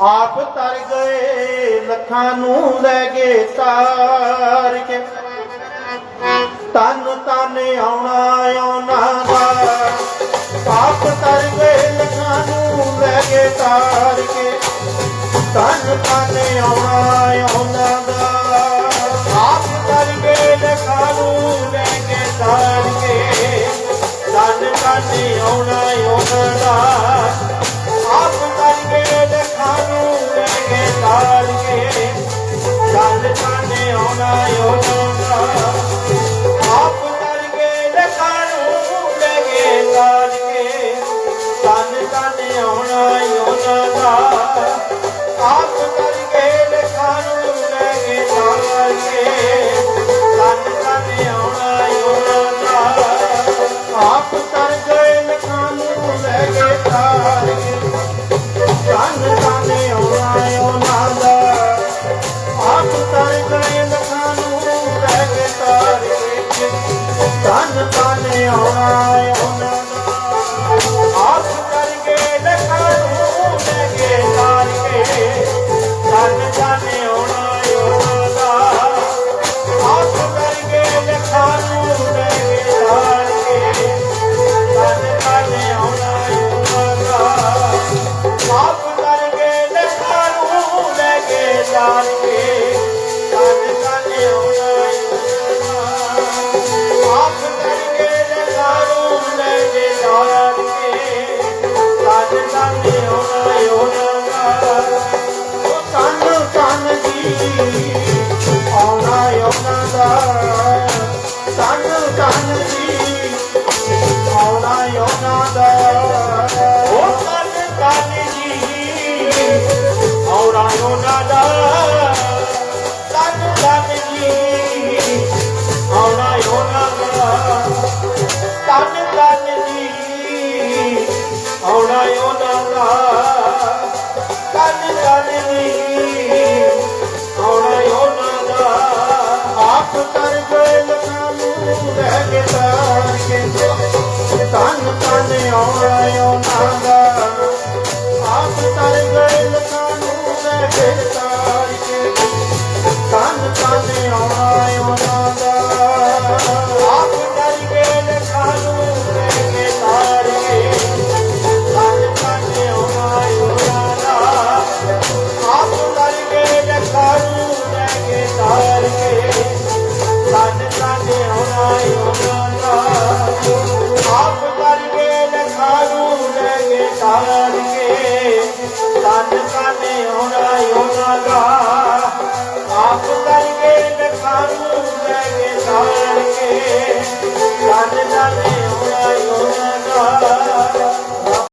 ਆਪ ਤਰ ਗਏ, ਲੱਖਾਂ ਨੂੰ ਲੈ ਕੇ ਤਾਰ ਕੇ। ਤਨ ਤਨ ਆਉਣਾ ਆਉਣਾ ਦਾ। ਆਪ ਤਰ ਗਏ, ਲੱਖਾਂ ਨੂੰ ਲੈ ਕੇ ਤਾਰ ਕੇ। ਤਨ ਤਨ ਆਉਣਾ la ਆਉਣਾ ਆਉਣਾ ਦਾ ਤਨ ਤਨ ਜੀ ਆਉਣਾ ਆਉਣਾ ਦਾ ਉਹ ਤਨ ਤਨ ਜੀ ਆਉਣਾ ਆਉਣਾ ਦਾ Allah.